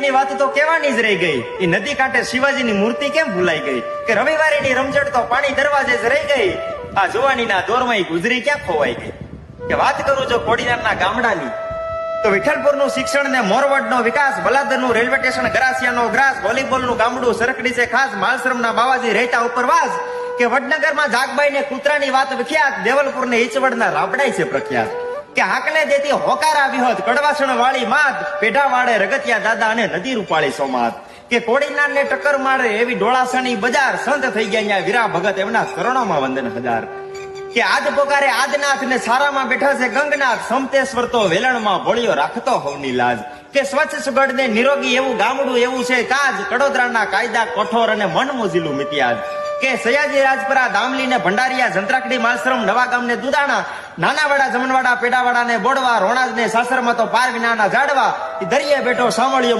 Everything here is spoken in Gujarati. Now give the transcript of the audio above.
ની વાત તો કેવાની જ રહી ગઈ. એ નદી કાંઠે શિવાજીની મૂર્તિ કેમ ભૂલાઈ ગઈ? કે રવિવારેની રમઝટ તો પાણી દરવાજે જ રહી ગઈ. આ જોવાનીના દોરમાં ગુજરી ક્યાં ખોવાઈ ગઈ? કે વાત કરું જો કોડીનારના ગામડાની, તો વિઠ્ઠલપુરનું શિક્ષણ ને મોરવડનો વિકાસ, બલાદરનું રેલવે સ્ટેશન, ગરાસિયાનો ગ્રાસ, વોલીબોલનું ગામડું સરકડી છે ખાસ, માલશ્રમના બાવાજી રહેતા ઉપરવાસ, કે વડનગરમાં જાગબાઈ ને કૂતરાની વાત વિખ્યાત દેવલપુર ને ઈચવડના રાબડાઈ છે પ્રખ્યાત. કે હાકને દેતી હોકાર આવી હોત કડવાસણ વાળી માત પેઢા વાળે રગતિયા દાદા અને નદી રૂપાળી સોમાત કે કોડીનાર ને ટક્કર મારે એવી ડોળાસણી બજાર સંત થઈ ગયા અહીંયા વીરા ભગત એમના ચરણોમાં વંદન હજાર. કે આજ પોકારે આદનાથ ને સારામાં બેઠા છે ગંગનાથ, સમતેશ્વર તો વેલણમાં ભોળ્યો રાખતો હોવની લાજ. કે સ્વચ્છ સુગઢ ને નિરોગી એવું ગામડું એવું છે કાજ, કડોદરાના કાયદા, કઠોર અને મન મોજીલું મિત્યાજ. કે સયાજી રાજપરા દામલી ને ભંડારિયા, જંત્રાકડી, માલશ્રમ, નવા ગામ ને દુદાણા નાનાવાડા, જમણવાડા પેડાવાડા ને બોડવા રોણાજ ને સાસરમાં તો પાર વિનાના ઝાડવા દરિયે બેઠો સાંભળ્યો